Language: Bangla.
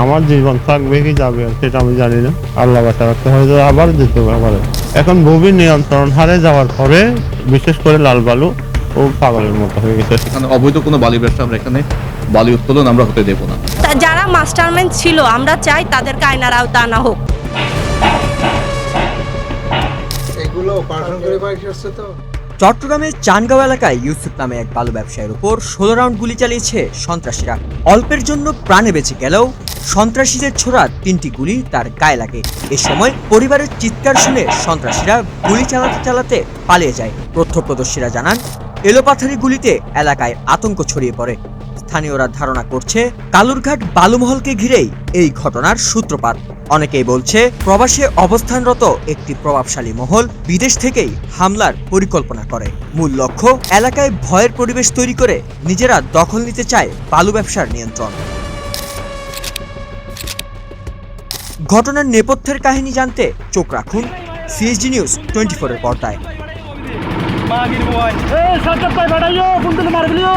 আমার জীবন থাকবে কি যাবে সেটা আমি জানি না। আল্লাহ বাসা রাখতে হয়তো আবার দিতে পারে এখন ভূমি নিয়ন্ত্রণ হারে যাওয়ার পরে বিশেষ করে লাল বালু ও পাগলের মতো হয়ে গেছে। এখানে অবৈধ কোনো বালি ব্যবসা আমরা এখানে বালি উত্তোলন আমরা হতে দেবো না। যারা মাস্টারমাইন্ড ছিল আমরা চাই তাদেরকে আইনার আওতা আনা হোক। এগুলো অপারেশন করে বাইরে আসছে তো। চট্টগ্রামের চানগাঁও এলাকায় ইউসুফ নামে এক বালু ব্যবসায়ীর উপর ষোলো রাউন্ড গুলি চালিয়েছে সন্ত্রাসীরা। অল্পের জন্য প্রাণে বেঁচে গেলেও সন্ত্রাসীদের ছোড়া তিনটি গুলি তার গায়ে লাগে। এ সময় পরিবারের চিৎকার শুনে সন্ত্রাসীরা গুলি চালাতে চালাতে পালিয়ে যায়। প্রত্যক্ষদর্শীরা জানান, এলোপাথারি গুলিতে এলাকায় আতঙ্ক ছড়িয়ে পড়ে। স্থানীয়রা ধারণা করছে, কালুরঘাট বালুমহলকে ঘিরেই এই ঘটনার সূত্রপাত। অনেকেই বলছে, প্রবাসে অবস্থানরত একটি প্রভাবশালী মহল বিদেশ থেকেই হামলার পরিকল্পনা করে। মূল লক্ষ্য, এলাকায় ভয়ের পরিবেশ তৈরি করে নিজেরা দখল নিতে চায় বালু ব্যবসার নিয়ন্ত্রণ। ঘটনার নেপথ্যের কাহিনী জানতে চোখ রাখুন সিএসডি নিউজ টোয়েন্টি ফোরের পর্দায়। এ সাজ্জাদ ভাই, বাড়াইও মারবিলিও।